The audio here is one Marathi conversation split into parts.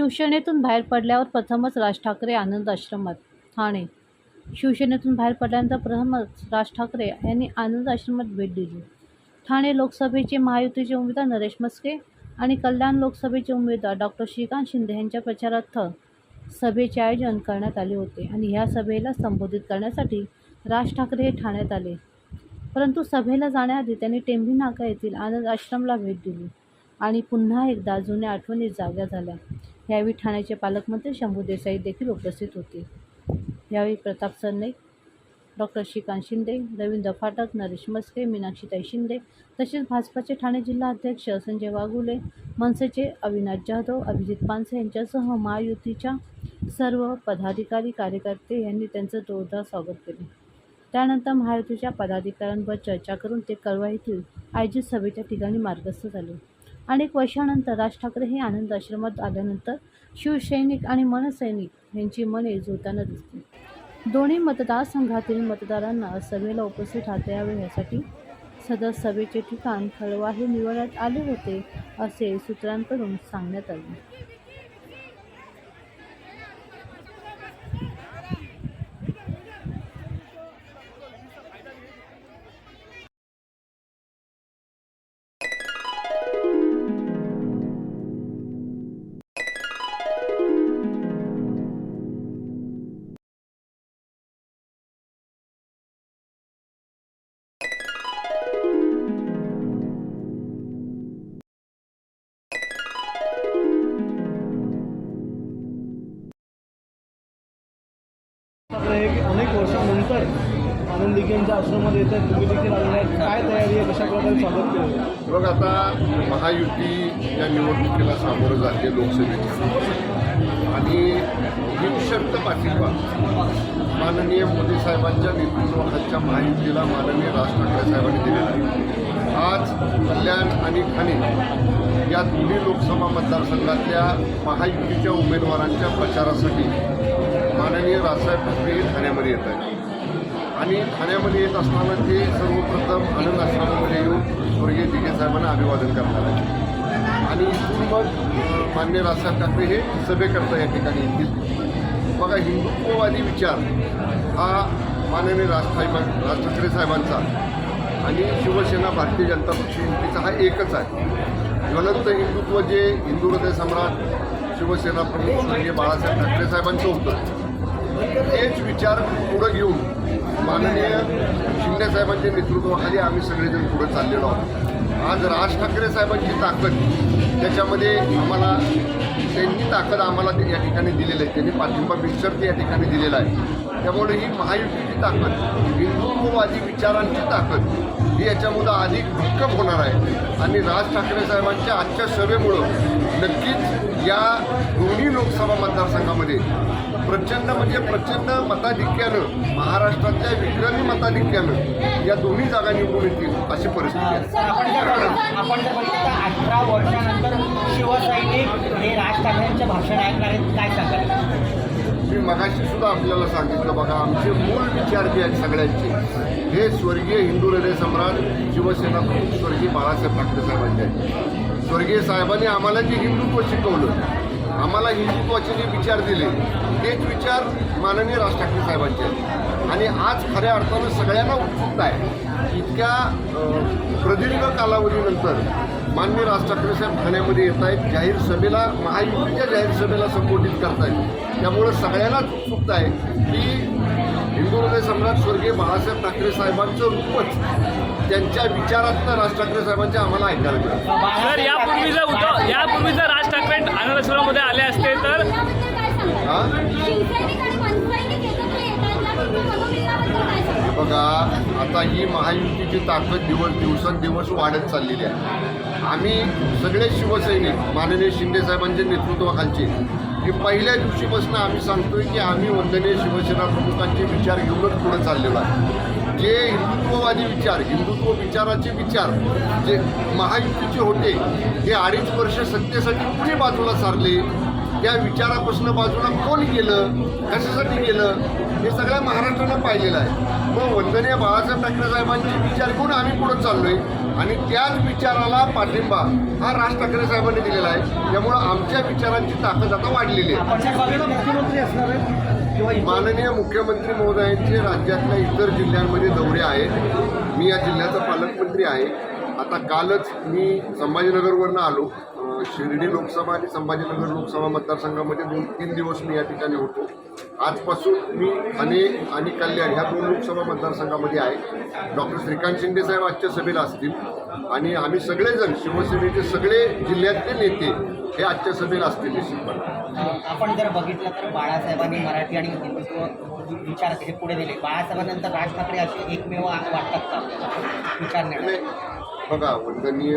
शिवसेनेतून बाहेर पडल्यावर प्रथमच राज ठाकरे आनंद आश्रमात ठाणे. शिवसेनेतून बाहेर पडल्यानंतर प्रथमच राज ठाकरे यांनी आनंद आश्रमात भेट दिली. ठाणे लोकसभेचे महायुतीचे उमेदवार नरेश मस्के आणि कल्याण लोकसभेचे उमेदवार डॉक्टर श्रीकांत शिंदे यांच्या प्रचारार्थ सभेचे आयोजन करण्यात आले होते आणि ह्या सभेला संबोधित करण्यासाठी राज ठाकरे हे ठाण्यात आले. परंतु सभेला जाण्याआधी त्यांनी टेंभी नाका येथील आनंद आश्रमला भेट दिली आणि पुन्हा एकदा जुन्या आठवणी जाग्या झाल्या. यावेळी ठाण्याचे पालकमंत्री शंभू देसाई देखील उपस्थित होते. यावेळी प्रताप सरनाईक डॉक्टर श्रीकांत शिंदे रवींद्र फाटक नरेश मस्के मीनाक्षीताई शिंदे तसेच भाजपाचे ठाणे जिल्हा अध्यक्ष संजय वाघुले मनसेचे अविनाश जाधव अभिजित पानसे यांच्यासह महायुतीच्या सर्व पदाधिकारी कार्यकर्ते यांनी त्यांचं जोरदार स्वागत केले. त्यानंतर महायुतीच्या पदाधिकाऱ्यांवर चर्चा करून ते कारवाईतील येथील आयोजित सभेच्या ठिकाणी मार्गस्थ झाले. अनेक वर्षानंतर राज ठाकरे हे आनंद आश्रमात आल्यानंतर शिवसैनिक आणि मनसैनिक यांची मने जुळताना दिसते दोन्ही मतदारसंघातील मतदारांना सभेला उपस्थित राहता यावे यासाठी सदर सभेचे ठिकाण खळवा हे निवडण्यात आले होते असे सूत्रांकडून सांगण्यात आले. आपलं आहे की अनेक वर्षानंतर आनंद दिघे आश्रमात येत आहेत. तुम्ही देखील आलेले आहेत. काय तयारी आहे? कशा प्रकारे स्वागत केलं? बघ आता महायुती या निवडणुकीला सामोरं जाते लोकसभेच्या. आणि निशर्त पाठिंबा माननीय मोदी साहेबांच्या नेतृत्वाखालच्या महायुतीला माननीय राज ठाकरे साहेबांनी दिलेला आहे. आज कल्याण आणि ठाणे या दोन्ही लोकसभा मतदारसंघातल्या महायुतीच्या उमेदवारांच्या प्रचारासाठी माननीय राजसाहेब ठाकरे हे ठाण्यामध्ये येत आहेत. आणि ठाण्यामध्ये येत असताना ते सर्वप्रथम आनंद आश्रमामध्ये येऊन स्वर्गीय दिघे साहेबांना अभिवादन करणार आहेत. आणि इथून मग मान्य राजसाहेब ठाकरे हे सभेकरता या ठिकाणी येतील. बघा हिंदुत्ववादी विचार हा माननीय राज राज ठाकरे साहेबांचा आणि शिवसेना भारतीय जनता पक्ष युतीचा हा एकच आहे. ज्वलंत हिंदुत्व जे हिंदू हृदय सम्राट शिवसेना प्रमुख म्हणजे बाळासाहेब ठाकरे साहेबांचं होतं हेच विचार पुढं घेऊन माननीय शिंदे साहेबांच्या नेतृत्वाखाली आम्ही सगळेजण पुढे चाललेलो आहोत. आज राज ठाकरे साहेबांची ताकद त्याच्यामध्ये आम्हाला त्यांनी ताकद आम्हाला ते- या ठिकाणी दिलेली आहे. त्यांनी पाठिंबा बिनशर्त या ठिकाणी दिलेला आहे. त्यामुळे ही महायुतीची ताकद हिंदुत्ववादी विचारांची ताकद ही याच्यामुळं अधिक भक्कम होणार आहे. आणि राज ठाकरे साहेबांच्या आजच्या सभेमुळं नक्कीच या दोन्ही लोकसभा मतदारसंघामध्ये प्रचंड म्हणजे प्रचंड मताधिक्यानं महाराष्ट्रातल्या विक्रमी मताधिक्यानं या दोन्ही जागा निवडून येतील अशी परिस्थिती आहे. आपण जर बघितलं अठरा वर्षानंतर शिवसैनिक हे राज ठाकरेंचं भाषण ऐकणार आहेत काय सांगाल? मी मगाशी सुद्धा आपल्याला सांगितलं बघा आमचे मूळ विचार जे आहेत सगळ्यांचे हे स्वर्गीय हिंदू हृदय सम्राट शिवसेना प्रमुख स्वर्गीय बाळासाहेब ठाकरे साहेबांचे आहेत. स्वर्गीय साहेबांनी आम्हाला जे हिंदुत्व शिकवलं आम्हाला हिंदुत्वाचे जे विचार दिले तेच विचार माननीय राज ठाकरे साहेबांचे आणि आज खऱ्या अर्थानं सगळ्यांना उत्सुकता आहे. इतक्या प्रदीर्घ कालावधीनंतर माननीय राज ठाकरे साहेब ठाण्यामध्ये येत आहेत. जाहीर सभेला महायुतीच्या जाहीर सभेला संबोधित करतायत त्यामुळं सगळ्यांनाच उत्सुकता आहे की हिंदू हृदय सम्राट स्वर्गीय बाळासाहेब ठाकरे साहेबांचं रूपच त्यांच्या विचारातनं राज ठाकरे साहेबांच्या आम्हाला ऐकायला मिळालं. तर आनंदश्वरामध्ये आले असते तर? बघा आता ही महायुतीची ताकद दिवस दिवसेंदिवस वाढत चाललेली आहे. आम्ही सगळे शिवसैनिक माननीय शिंदे साहेबांच्या नेतृत्वाखालचे की पहिल्या दिवशीपासून आम्ही सांगतोय की आम्ही वंदनीय शिवसेना प्रमुखांचे विचार घेऊनच पुढे चाललेलो आहे. जे हिंदुत्ववादी विचार हिंदुत्व विचाराचे विचार जे महायुतीचे होते हे अडीच वर्ष सत्तेसाठी कुणी बाजूला सारले? त्या विचारापासून बाजूला कोण गेलं? कशासाठी गेलं? हे सगळ्या महाराष्ट्रानं पाहिलेलं आहे. मग वंदनीय बाळासाहेब ठाकरे साहेबांचे विचार घेऊन आम्ही पुढे चाललोय. आणि त्याच विचाराला पाठिंबा हा राज ठाकरे साहेबांनी दिलेला आहे. त्यामुळं आमच्या विचारांची ताकद आता वाढलेली आहे. मुख्यमंत्री असणार आहे किंवा माननीय मुख्यमंत्री महोदयांचे राज्यातल्या इतर जिल्ह्यांमध्ये दौरे आहेत. मी या जिल्ह्याचा पालकमंत्री आहे. आता कालच मी संभाजीनगरवरनं आलो. शिर्डी लोकसभा आणि संभाजीनगर लोकसभा मतदारसंघामध्ये दोन तीन दिवस मी या ठिकाणी होतो. आजपासून मी ठाणे आणि कल्याण ह्या दोन लोकसभा मतदारसंघामध्ये आहे. डॉक्टर श्रीकांत शिंदे साहेब आजच्या सभेला असतील. आणि आम्ही सगळेजण शिवसेनेचे सगळे जिल्ह्यातले नेते हे आजच्या सभेला असतील निश्चितपणे आपण जर बघितलं तर बाळासाहेबांनी मराठी आणि हिंदुत्व विचार हे पुढे दिले बाळासाहेबांनंतर राज ठाकरे असे एकमेव वाटतात का? विचार नाही, बघा वंदनीय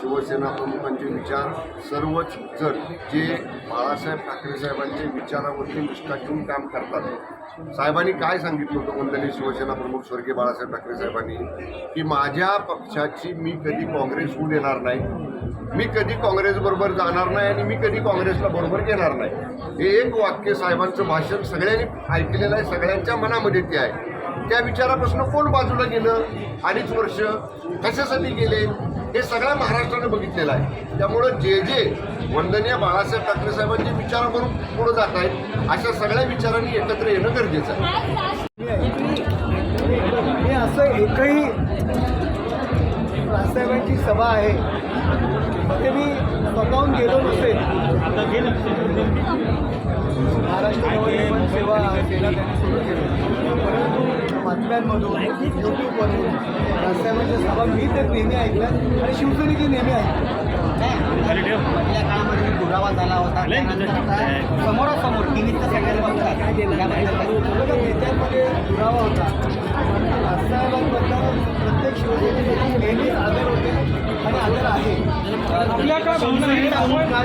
शिवसेना प्रमुखांचे विचार सर्वच जण जे बाळासाहेब ठाकरे साहेबांचे विचारावरती निष्ठा घेऊन काम करतात. साहेबांनी काय सांगितलं होतं वंदनीय शिवसेना प्रमुख स्वर्गीय बाळासाहेब ठाकरे साहेबांनी? की माझ्या पक्षाची मी कधी काँग्रेस होऊ देणार नाही मी कधी काँग्रेसबरोबर जाणार नाही आणि मी कधी काँग्रेसला बरोबर घेणार नाही. हे एक वाक्य साहेबांचं भाषण सगळ्यांनी ऐकलेलं आहे सगळ्यांच्या मनामध्ये ते आहे. त्या विचारापासून कोण बाजूला गेलं अडीच वर्ष? कशासाठी गेले? हे सगळ्या महाराष्ट्रानं बघितलेलं आहे. त्यामुळं जे जे वंदनीय बाळासाहेब ठाकरे साहेबांचे करून पुढे जात आहेत अशा सगळ्या विचारांनी एकत्र येणं गरजेचं आहे. मी असं एकही राजसाहेबांची सभा आहे. ते मी स्वतःहून गेलो नसेल. महाराष्ट्र सेवा सेना त्यांनी सुरू केली. परंतु बातम्यांमधून यूट्यूबवरून राजसाहेबांच्या सभा मी तर नेहमी ऐकल्या आणि शिवसेनेची नेहमी ऐकल्या. नाही, मधल्या काळामध्ये दुरावा झाला होता. समोरासमोर टी व्हीत सगळ्याला बघतात नेत्यांमध्ये दुरावा होता. पण राजसाहेबांबद्दल प्रत्येक शिवसेनेसाठी नेहमीच आदर होते आणि आदर आहे.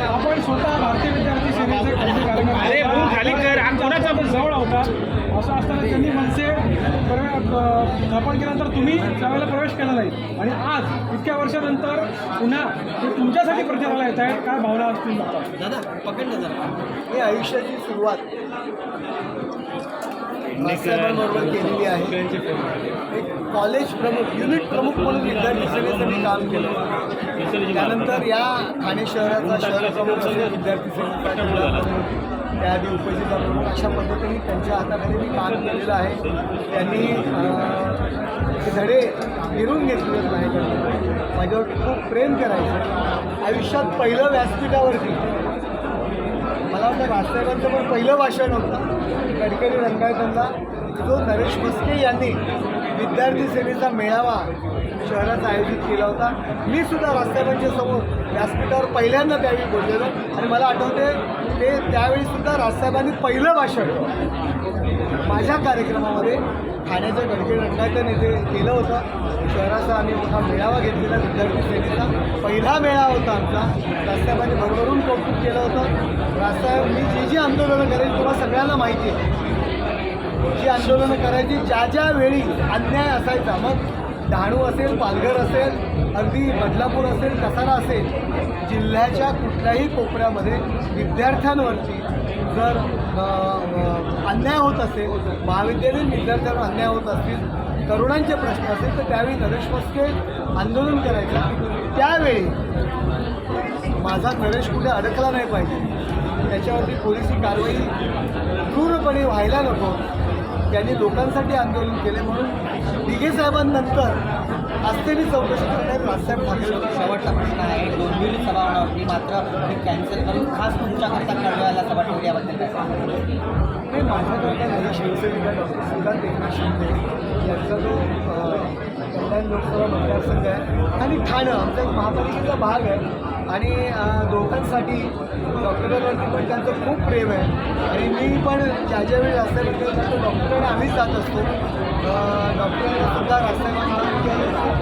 आपण स्वतः भारतीय जवळ होता. असं असताना त्यांनी मनसे स्थापन केल्यानंतर तुम्ही त्यावेळेला प्रवेश केला नाही. आणि आज इतक्या वर्षानंतर पुन्हा ते तुमच्यासाठी प्रचाराला येत आहेत काय भावना असतील मी आयुष्याची सुरुवात. केलेली आहे. एक कॉलेज प्रमुख युनिट प्रमुख म्हणून विद्यार्थी सेनेचं मी काम केलं. त्यानंतर या ठाणे शहराचा शहर प्रमुख विद्यार्थी सेनेचा त्याआधी उपस्थित प्रमुख अशा पद्धतीने त्यांच्या हाताखाली मी काम केलेलं आहे. त्यांनी ते धडे फिरून घेतले माझ्याकडे माझ्यावरती खूप प्रेम करायचं. आयुष्यात पहिलं व्यासपीठावरती. मला वाटतं राजसाहेबांचं पण पहिलं भाषण होतं. गडकरी रंगायतांना जो नरेश मस्के यांनी विद्यार्थी सेनेचा मेळावा शहरात आयोजित केला होता. मी सुद्धा राजसाहेबांच्या समोर व्यासपीठावर पहिल्यांदा त्यावेळी बोललेलं. आणि मला आठवते ते त्यावेळी सुद्धा राजसाहेबांनी पहिलं भाषण माझ्या कार्यक्रमामध्ये ठाण्याच्या गडके रंगायतन नेते केलं होतं. शहराचा आम्ही मोठा मेळावा घेतलेला विद्यार्थी सेनेचा पहिला मेळावा होता आमचा. राजसाहेबांनी भरभरून कौतुक केलं होतं. राजसाहेब मी जी जी आंदोलनं करेल तुम्हाला सगळ्यांना माहिती आहे. जी आंदोलनं करायची ज्या ज्या वेळी अन्याय असायचा मग डहाणू असेल पालघर असेल अगदी बदलापूर असेल कसारा असेल जिल्ह्याच्या कुठल्याही कोपऱ्यामध्ये विद्यार्थ्यांवरती जर अन्याय होत असेल महाविद्यालयीन विद्यार्थ्यांवर अन्याय होत असतील तरुणांचे प्रश्न असेल तर त्यावेळी नरेश मस्के आंदोलन करायचं. त्यावेळी माझा नरेश कुठे अडकला नाही पाहिजे. त्याच्यावरती पोलिसी कारवाई क्रूरपणे व्हायला नको. त्यांनी लोकांसाठी आंदोलन केले म्हणून दिघे साहेबांनंतर असतेली चौकशी करण्यात राजसाहेब ठाकरे शेवटचा प्रश्न आहे. दोन्ही सभा होणार होती मात्र मी कॅन्सल करून खास तुमच्याकरता कळवायला सभा ठेवली याबद्दल काय सांगाल? नाही माझ्याकरता माझ्या शिवसेनेचा डॉक्टर श्रीकांत एकनाथ शिंदे यांचा जो अ, कल्याण लोकसभा मतदारसंघ आहे आणि ठाणं आमचा एक महापालिकेचा भाग आहे. आणि अ, दोघांसाठी डॉक्टरांवरती पण त्यांचं खूप प्रेम आहे. आणि मी पण ज्या ज्या वेळी रस्त्यावरती असतो डॉक्टरांना आम्हीच जात असतो. डॉक्टरांना सुद्धा रास्त्यामध्ये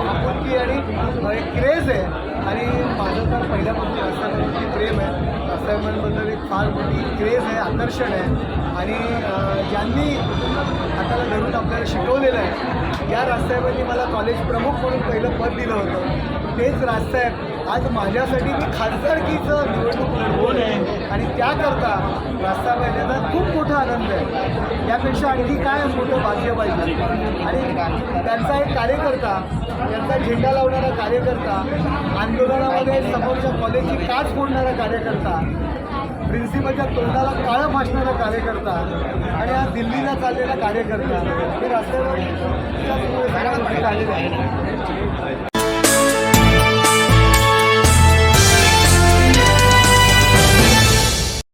आपुलकी आणि एक क्रेज आहे. आणि माझं तर पहिल्यापासून रस्त्यावरती प्रेम आहे. राजसाहेबांबद्दल एक फार मोठी क्रेज आहे आकर्षण आहे. आणि ज्यांनी आताला धरून आपल्याला शिकवलेलं आहे या राजसाहेबांनी मला कॉलेज प्रमुख म्हणून पहिलं पद दिलं होतं. तेच राजसाहेब आज माझ्यासाठी मी खासदारकीचं निवडणूक लढवून आहे. आणि त्याकरता रास्ता आहे त्याचा खूप मोठा आनंद आहे. त्यापेक्षा आणखी काय मोठं भाग्य पाहिजे? आणि त्यांचा एक कार्यकर्ता त्यांचा झेंडा लावणारा कार्यकर्ता आंदोलनामध्ये समोरच्या कॉलेजची काच फोडणारा कार्यकर्ता प्रिन्सिपलच्या तोंडाला काळं फासणारा कार्यकर्ता आणि हा दिल्लीला चाललेला कार्यकर्ता हे रस्त्यावर झालेला आहे